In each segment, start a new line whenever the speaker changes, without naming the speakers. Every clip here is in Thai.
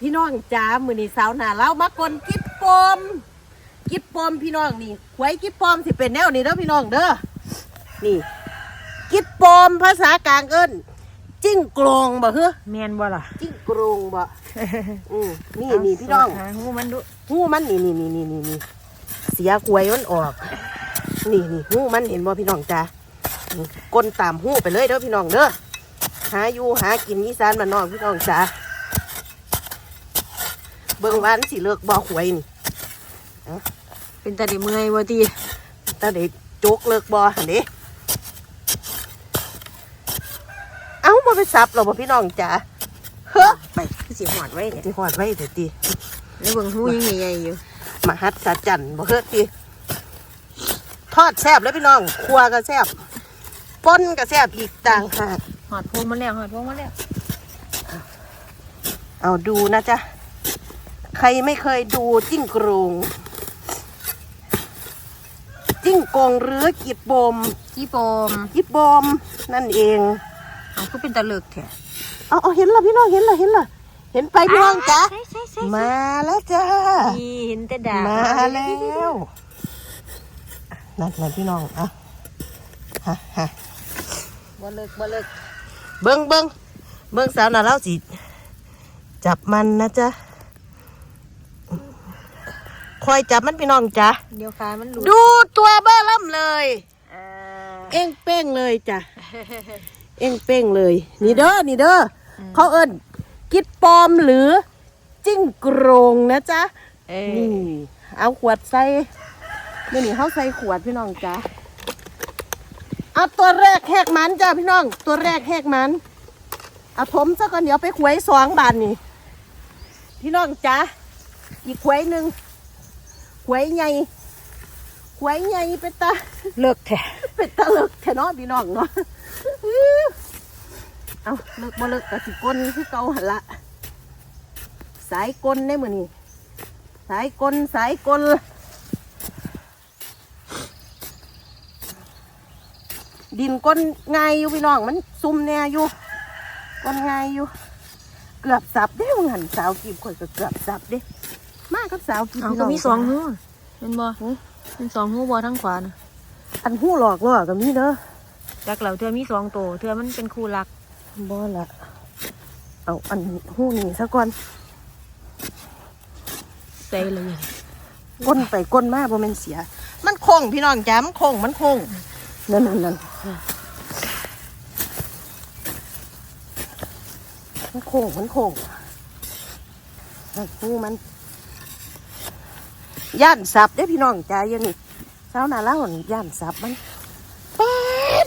พี่น้องจ้ามือนี่สาวหนาเล่ามากลกิบปมกิบปมพี่น้องนี่หวยกิบปมสิเป็นแนวนี้เด้อพี่น้องเด้อนี่ กิบปมภาษากลางเอิ้นจิ้งโกรงบ่เฮ้อ
แมนบ่ล่ะ
จิ้งโกรงบ่อืมนี่นี่พี่น้อง
หาหูมันดู
หูมันนี่นี่นี่นี่นี่นี่เสียกวยมันออก นี่นี่หูมันเห็นบ่พี่น้องจ้านี่กลตามหูไปเลยเด้อพี่น้องเด้อหาอยู่หากินอีสานมานนอกพี่น้องจ้า เบิ่งวามันสิเลิกบ่หวยนี่
เป็นตาเดเมื่อยบ่ตี
ตาเด็โจกเลิกบ่หั่นเด้เอ้าบ่ไปซับหรอบ่พี่น้องจ้าเฮ้อ
ไปคือสิหอดไว้เนี่ย
สิหอดไว้เถอะติ
แล้วเบิ่งหูยังใหญ่ๆอยู่
มหัศจรรย์บ่เฮ็ดติทอดแซ่บแล้วพี่น้องครัวก็แซ่บป้นก็แซ่บอีกต่างหาก
หอดพวงมาแล้วหอดพวงมาแล้ว
เอาดูนะจ๊ะ ใครไม่เคยดูจิ้งโกรงจิ้งโกงหรือกิบบม
ขี้โปม
กิบบมนั่นเอง
เอาคือเป็นตะเลิกแท้
เอาเอาเห็นละพี่น้องเห็นละเห็นละเห็นไปพี่น้องจ๊ะ
ใช่ใช่ใช่
มาแล้วจ้า
นี่เห็นแต่ดาบ
มาแล้วนั่นนั่นพี่น้องอะฮะฮะ
บ่เลิกบ่เลิก
เบิ้งเบิ้งเบิ้งสาวน่ะเล่าสิ จับมันนะจ๊ะ คอยจับมันพี่น้องจ๊ะ
เดี๋ยวขามันหลุด
ดูตัวเบ้อเริ่มเลย
อ่า
เอ้งเป้งเลยจ้ะ เอ้งเป้งเลย นี่เด้อ นี่เด้ออเขาเอิ้นกิดปลอมหรือจิ้งโกรงนะจ๊ะ
เอ้ย
นี่เอาขวดใส่เดี๋ยวนี้เขาใส่ขวดพี่น้องจ้ะเอาตัวแรกแหกมันจ้ะพี่น้อง ตัวแรกแหกมัน เอาถมซะก่อนเดี๋ยวไปขวยสองบาทนี่ พี่น้องจ้ะอีกขวยหนึ่ง ขวยใหญ่ขวยใหญ่เป็นตา
เลิกแท้
เป็นตะเลิกแค่เนาะพี่น้องเนาะเอาเลิกบ่เลิกกะสิก้นคือเก่าหันละสายก้นได้มือนี่สายก้นสายก้นดินก้นง่ายอยู่พี่น้องมันซุ่มแน่อยู่ก้นง่ายอยู่ เกือบสับเด้มึงหันสาวกีบข่อยก็เกือบสับเด้ มากับสาวกีบ
เอา
พี่
ก็
น้อง
มีสองหูเป็นบ่เป็นสองหูบ่ทั้งขวานะ
อันหูหลอกว่าก็มีเด้อ
จักเหล่าเธอมีสองโตวเธอมันเป็นคู่รัก
บ่ละเอาอันหูนี่ซะก่อน
ใส่เลย
ก้นไปก้นมาบ่แม่นเสีย มันโค้งพี่น้องจ้ามันโค้งมันโค้งนั่นนั่นนั่นมันโค้งมันโค้งนั่นหูมัน ย่านสับเด้พี่น้องจ้าอย่างนี้สาวนาเล่านี่ย่านสับมันป๊าด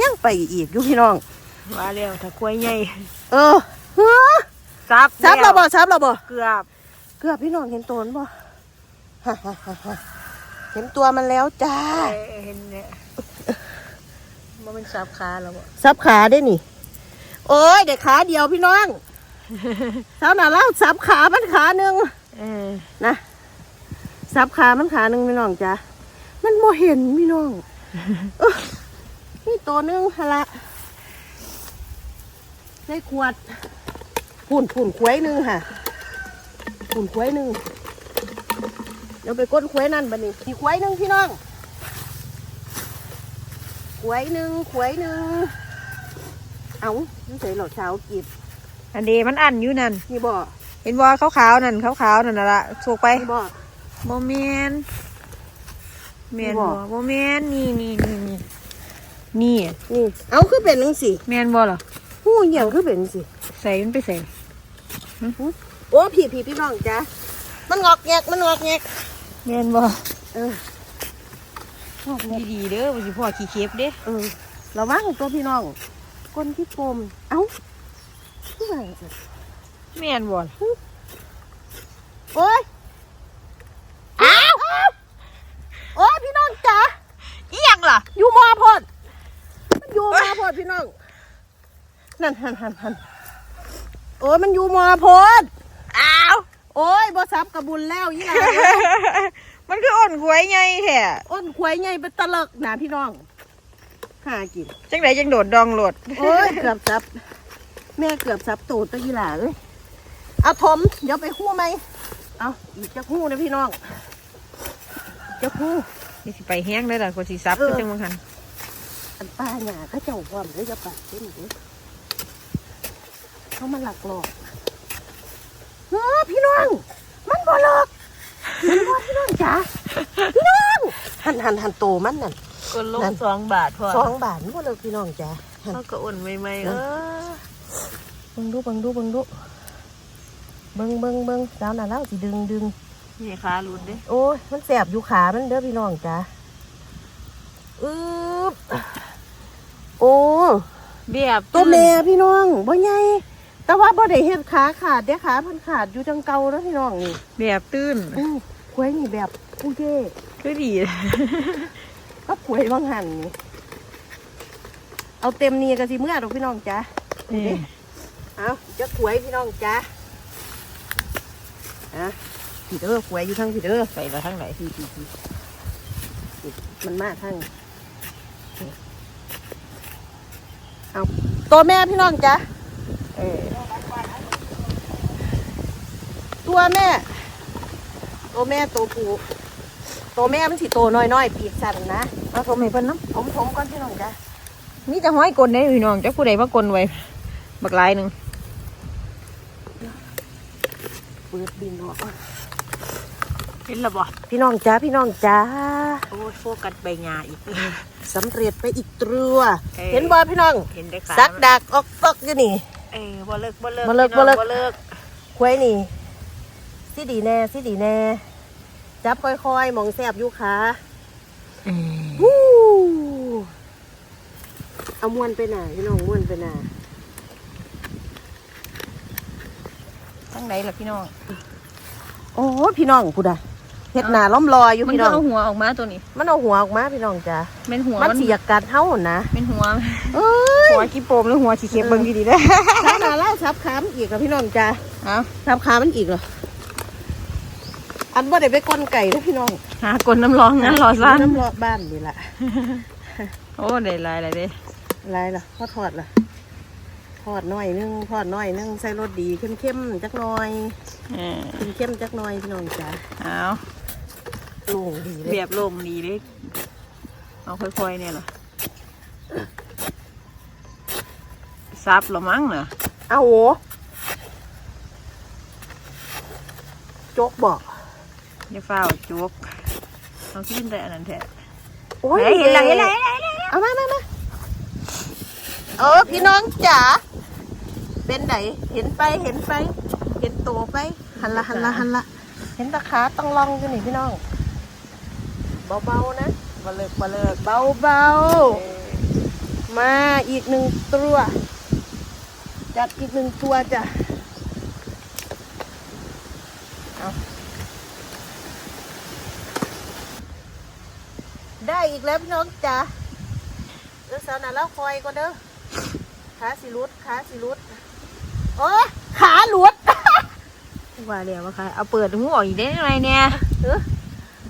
ยังไปอีกอยู่พี่น้อง
ว่าแล้วถ้าควายใหญ่
เออเฮ้อ
ซับ
สับเราบ่สับเราบ่
เกือบ
เกือบพี่น้องเห็นตัวมันบ่ฮ่าฮ่าฮ่าฮ่าเห็นตัวมันแล้วจ้า
เอ้ยเห็นเนี่ยมันเป็นซับขาแล้วบ่
ซับขาได้นี่ โอ้ยเด็กขาเดียวพี่น้องสาวหนาเล่าซับขามันขาหนึ่ง
เออ
นะ ซับขามันขาหนึ่งพี่น้องจ้ามันโมเห็นพี่น้องเอ้อนี่ตัวหนึงฮะละในขวดปุ่นปุ่นควยหนึ่งค่ะปุ่นควยหนึ่งเดี๋ยวไปก้นควยนั่นบัดนี้ขี่ควยหนึ่งพี่น้องขวยหนึ่งขวยหนึ่งเอาไม่ใช่หรอกเช้ากิบ
อันเดีมันอันอยู่นั่น
นี่บ่
เห็นบ่ขาวๆนั่นขาวๆนั่นน่ะละโชกไป
นี่ บ่
บ่แม่นแม่น
บ่
บ่บ่แม่นนี่นี่นี่นี่นี่
นี่ เอาคือเป็นนังสิ
แม่นบ่ล่ะ
หูเหี่ยงคือเป็นสิ
ใส่มันไปใส่
โอ้พี่พี่พี่น้องจ้ะมันงอกแงกมันงอกแงก
แม่นบ่
เออ
ดีๆเด้อบ่สิพ่อขี้เข็บเด้
เออเราว่างตัวพี่น้องก้นที่ปมเอ้าคือว่าจังซั่น
แม่นบ่ล่ะ
โอ้ยอ้าวโอ้ยพี่น้องจ้ะ
อีหยัง ล่ะ
อยู่มอพอดมันอยู่มอพอดพี่น้อง นั่นหันหันหันโอ้ยมันอยู่มอพอด
อ้าว
โอ้ยบ่ซับกระบุญแล้วยี่หล่ะ
มันคืออ่อนหวยใหญ่แท้
อ้นควายใหญ่เป็นตะเลิกนะพี่น้องหากิน
จังไดจังโดดดองโลด
โอ้ยเกือบซับ แม่เกือบซับตูดตะยี่หล่าเลยเอาถมเดี๋ยวไปหู้ไหม เอาอีกจะหู้นะพี่น้องอีกจะหู้
นี่สิไปแห้งได้ล่ะคนสิซับ
เออ
ก็จังว่าคัน
อันป้าหยาเขาเจ้าความเลยจะปัดเส้นเด้เขามาหลักหลอกเออพี่น้อง มันบ่หลอกมันบ่พี่น้องจ๋าพี่น้องหันหันหันโตมันนั่น
ก็ลง
นั่น
สองบาทพอ
สองบาทมันบ่เลิกพี่น้องจ๋าหัน
เขาก็อ่อนไม่ไม่ๆเออ
เบิ่งดูเบิ่งดูเบิ่งดูเบิ่งเบิ่งเบิ่งสาวน่ะเล่าสิดึงดึง
นี่ขาหลุดเด้
โอ้ยมันแสบอยู่ขามันเด้อพี่น้องจ้าอึ๊บโอ้
แบบ
ตัวแม่พี่น้องบ่ใหญ่แต่ว่าบ่ได้เฮ็ดขาขาดเด้ขาเพิ่นขาดอยู่จังเก่าแล้วพี่น้องนี่
แบบตื้น
อื้อควยนี่แบบผู้เย่
ก็ดี
ก็ควยบางหันนี่เอาเต็มนี่ก็สิเมื่อดอกพี่น้องจ้า
นี่
เอาจะควยพี่น้องจ้าอะ พี่เด้อควยอยู่ทั้งพี่เด้อ
ใส่มาทั้งไหน
พี่พี่พี่มันมากทั้งเอาตัวแม่พี่น้องจ้ะ
เออ
ตัวแม่ ตัวแม่ตัวผู้ตัวแม่มันสิโตน้อยๆปีกสั่นนะ
เอาผมให้เพิ่นน้
ผมผมก่อนพี่น้องจ้ะ
มีแต่ห้อยกลนได้พี่น้องจักผู้ใดมากลนไว้บักลายหนึ่ง
เปิดบินออกก่อน
เห็นและบ่
พี่น้องจ้าพี่น้องจ้า
โอ้ยโฟกัสใบหญ้าอีก
สำเร็จไปอีกตัว
เอ้ย
เห็นบ่พี่น้อง
เห็นได้ขา
สักดักออกตอกอยู่นี่
เออบ่เลิกบ่เลิก
บ่เลิก
พี่น้อง
บ่เลิก
บ่เลิก
ควยนี่สิดีแน่สิดีแน่ จับค่อยๆหมองแสบอยู่ขา
เออ
วู้เอาม้วนไปหน่าพี่น้องม้วนไปหน่า
ทั้งไหนล่ะพี่น้อง
โอ้พี่น้องพูดอะ เฮ็ดหน้าล้อมรออยู่
มัน
พี่
ก็
น้อง
เอาหัวออกมาตัวนี้
มันเอาหัวออกมาพี่น้องจ้ะ
เป็นหัว
มัน
มัน
สิอยากกัดเฮานะ
เป็นหัว
เอ้ย
หัวขี้โปมหรือหัวขี้เข็บเบิ่งดีๆเด้อ
ถ้าหน้าเล่าซับขามันอีกเหรอพี่น้องจ้ะ
เอา
ซับขามันอีกเหรออันว่าได้ไปก้นไก่นะพี่น้อง
หากลน้ำร้อนงั้นรอสั้น
น้ำรอบ้านนี่แหละ
โอ้ได้หลายหลายเด้
อะไรล่ะพอทอดล่ะทอดหน่อยนึงทอดหน่อยนึงใส่รสดีเข้มๆจักหน่อย
เออ
เข้มๆจักหน่อยพี่น้องจ้ะ
เอา
โล่งดีเลย
เรียบลมดีเลยเอาค่อยๆเนี่ยเหรอซับเหรือมั้งเนอะ
เอาโหโจกบอก
อย่าเฝ้าวจุกเอาขึ้นแต่อันนั้นแท้
โอ้ย
เฮ้ยเห็นแล้วเห็นแล้วเห็นแล้วเห็นแล้ว
เอามามามาเออพี่น้องจ๋าเป็นไหนเห็นไปเห็นไป เห็นโตไปหันละหันละหันละเห็นตะขาต้องลองอยู่นี่พี่น้อง เบาๆนะ
มาเลิกมาเลิก
เบาๆ มาอีกหนึ่งตัว จัดอีกหนึ่งตัวจ้ะเอาได้อีกแล้วพี่น้องจ้ะเดี๋ยวสาวน่ะแล้วคอยก็เด้อขาสิรุดขาสิรุดโอ้ยขาหลุด
ว่าเรียกว่าใครเอาเปิดหูออกอีกได้ยังไงเนี่ย
เออ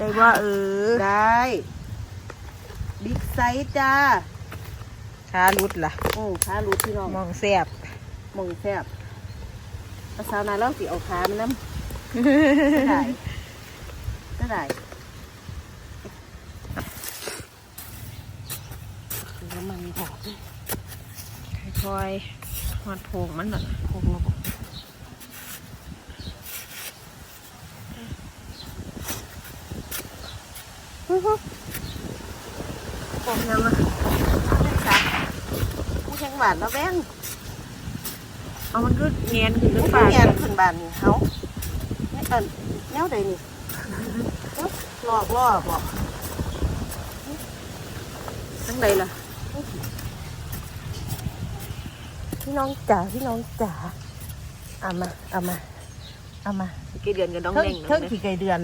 ได้ว่าเออ
ได้บิ๊กไซส์จ้า
ขารุดล่ะ
โอ้ขาหลุดพี่น้อง
มองแสบ
มองแซบภาษาวนาเล่าสิเอาขามันน้ำได้ก็ได้น้ำมันพอ
ค่อยๆมัดโพงมันน่ะ
พกมาบอก ฮึฮึ
โพงยังอะ
ผู้แข่งหวานแล้วแบง
เอามันก็เงียนขึ้นหรือ
ผู้
เปล่า
เงียนขึ้นบานนี่เขาเนี่ยเอินแนวใดนี่เอ้าหลอกล่อบอก
ทั้งใดล่ะ
พี่น้องจ๋าพี่น้องจ๋าเอามาเอามาเอามา
กี่เดือนก็ต้อง
เทิง
เน่ง
เทิงขี่ไก่เดือน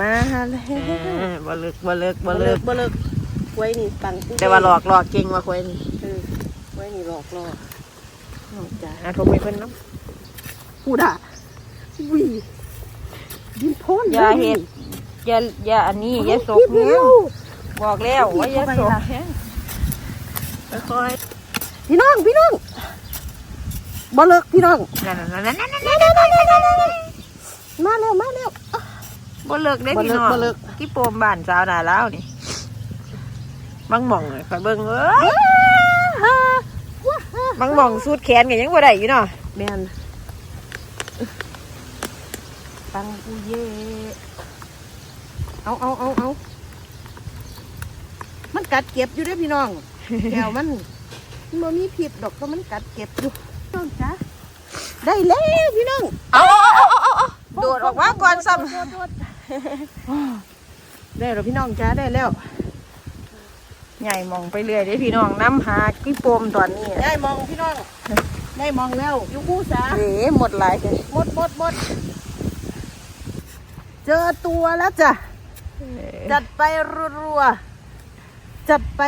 มาเลย
เออบ่เลิกบ่เลิกบ่
บ่
เลิ
เลิ
ก
กบ่เลิกไว้นี่ปังปุ๊บ
แต่ว่าหลอกหลอกเก่งว่าควยนี่
เออไว้นี่หลอกล่อน้องจ๋า
อาโทรไปเพิ่นเนาะ
พูดอะวิดินพ้น
อย่าเฮ็ดอย่าอย่าอันนี้อย่าสก
เร็
แห้ง
ว
บอกแล้วว่าอย่าสก
เข้าไปล่ะ
แห้งค่อย
พี่น้องพี่น้องบ่เลิกพี่น้อง
นั่นนั่นนั่นนั่น
มาเร็วมาเร็ว
บ่เลิกได้
บ่
พี่
เลิก
น้อง
บ่เลิก
ที่โปมบ้านสาวนาแล้วนี่บางหม่องเลยคอยเบิ่งเอ้ยบางหม่องสูดแขนกันยังบ่ได้อยู่เนาะ
แมนปังปูเย่เอาเอาเอาเอามันกัดเก็บอยู่เด้วยพี่น้อง แก้วมันมันบ่มีผิดดอกก็มันกัดเก็บอยู่น้องจ้ะได้แล้วพี่น้อง
เอาเอาเอาเอาเอาโดดออกมาก่อนซ้
โทษโทษ ได้แล้วพี่น้องจ้าได้แล้วำ
ใหญ่มองไปเรื่อยเด้พี่น้องน้ำหากี่โปมตอนนี้
ได้มองพี่น้อง ได้มองแล้วอยู่กู้สา
เอ๋หมดหลายเลย
หมดหมดหมด เจอตัวแล้วจ้ะ จัดไปรัวๆ จัดไป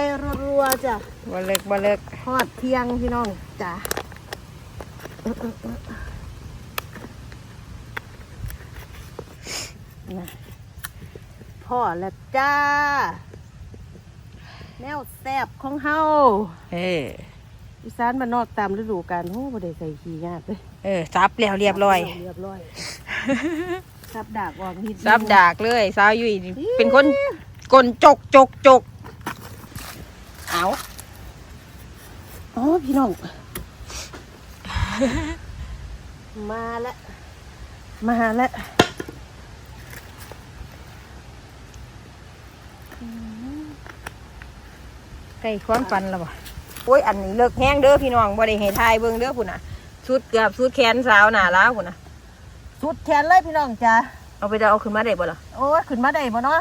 รัวๆจ้ะ
บ่เลิกบ่เลิก
ทอดเที่ยงพี่น้องจ้ะ นะพ่อแล้วจ้า แนวแซบของเฮา
เออ
อีสานมานนอกตามฤดูกาลโอ้บ่ได้ใส่ขี้ยากเลย
เออซับแล้วเรียบร้อย
เรียบร้อยซับดากออกนิดนึง
ซับดากเลยสาวยุ้ยนี่เป็นคนกลจกจกจก
เอาอ๋อพี่น้องมาแล้วมาแล้ว
ใกล้ความฝันแล้วบ่โอ้ยอันนี้เลิกแห้งเด้อพี่น้องบ่ได้ให้ทายเบิ่งเด้อพุ่นน่ะชุดเกือบชุดแขนสาวหน้าล้าวพุ่นน่ะ
สุดแขนเลยพี่น้องจ้า
เอาไปเอาขึ้นมาได้บ่ล่ะ
โอ้ยขึ้นมาได้บ่เนาะ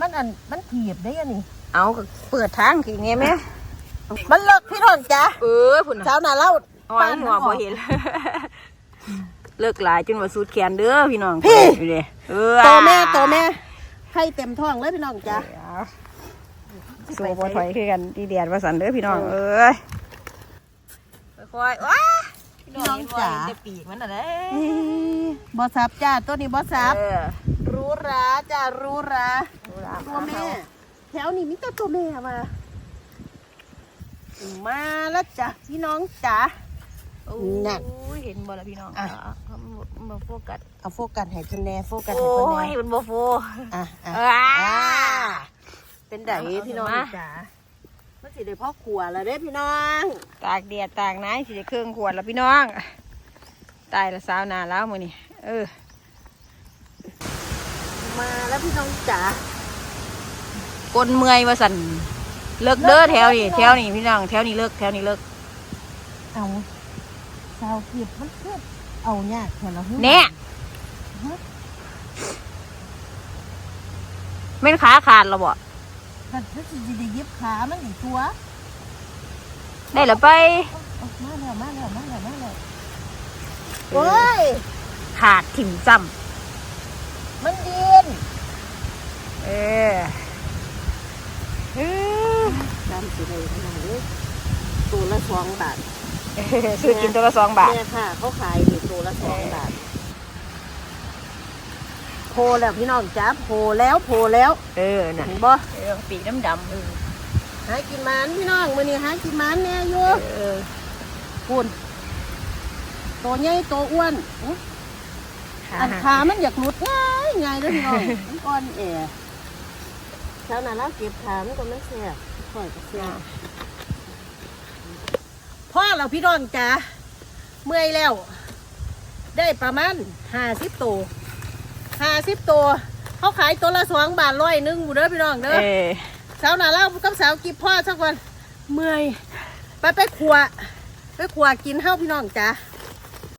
มันอันมันถีบได้ยังนี่
เอาก็เปิดทางคือไงแม่
มันเลิกพี่น้องจ้า
เออพุ่นน่ะ
เช้าหน้าเล่า
เอาไว้หัวบ่เห็นเลิกหลายจนว่าสุดแขนเด้อพี่น้อง
พี่
อยู่เด้เออ
โตแม่โตแม่ ให้เต็มท้องเลยพี่น้องจ้า
เอาสู้บ่ถอยคือกันดีเดียดว่าสันเด้อพี่น้องเอ้ยค่อยๆว้าพี่น้องจ๋าจะปีกมันน่ะเด้
บอสับจ้าตัวนี้บอสับ
เออ
รู้ราจ้ารู้ราตัวแม่แถวนี้มีแต่ตัวแม่มามาแล้วจ้ะพี่น้องจ๋า นั่
นั่
น
นเห็นบ่ล่ะพี่น้อง
อะ
เขามาโฟกัส
เอาโฟกัสให้คะแนนโฟกัส
โอ้
ให้คะแน
ย
น
มันบ่โฟ
อะอะ
อ่า
อ่าเป็นได
เอาเอา
พี่น้อง
มา
จ๋ามันสิได้พ่อขวแล้วเด้พี่น้อง
ตากแดดตากน้ำสิได้เครื่องขวดแล้วพี่น้อง ตายละสาวหนาแล้วมื้อนี้เออ
มาแล้วพี่น้องจ๋าก
ลเมื่อยว่าสั่นเลิกเด้อแถวนี้แถวนี้พี่น้องแถวนี้เลิกแถวนี้เลิก
เอา สาวเก็บมันเก็บเอายากแค่ละ
แน่แม่นขาขาดแล้วบ่
มันจะสิได้เย็บขามันอีกตัว
ได้แล้วไป
เอามาแล้วมาแล้วมาแล้วมาแล้วโอ้ย
ขาดถิ่มจ
มันเดีนำ
เออเออ
น้ำสิได้ขนาดนี้ตัวละสองบาท
ซื้อกินตัวละสองบาท
แม่ค่ะเขาขายอยู่ตัวละสองบาทโพแล้วพี่น้องจ้าโพแล้วโพแล้ว
เออน่ะ
เห็นบ่
เออปีกดำดำๆเออ
หากินมันพี่น้องมื้อนี้หากินมันแน่อยู่
เออ
คุณตัวใหญ่ตัวอ้วนอื้อ
ขา
อันขามันอยากหลุดง่ายง่ายเด้อพี่น้องมันอ่อนแอเช้านั้นเราเก็บขามันก็ไม่แซ่บค่อยก็แซ่บ พ่อเราพี่น้องจ้าเมื่อยแล้ว ได้ประมาณห้าสิบตัวห้าสิบตัวเขาขายตัวละสองบาทร้อยหนึ่งบุเด้อพี่น้องเด้อ
เออ
สาวหนาเล่ากับสาวกิบพ่อสักวันเมื่อยไปไปขัวไปขัวกินเฮ้าพี่น้องจ้า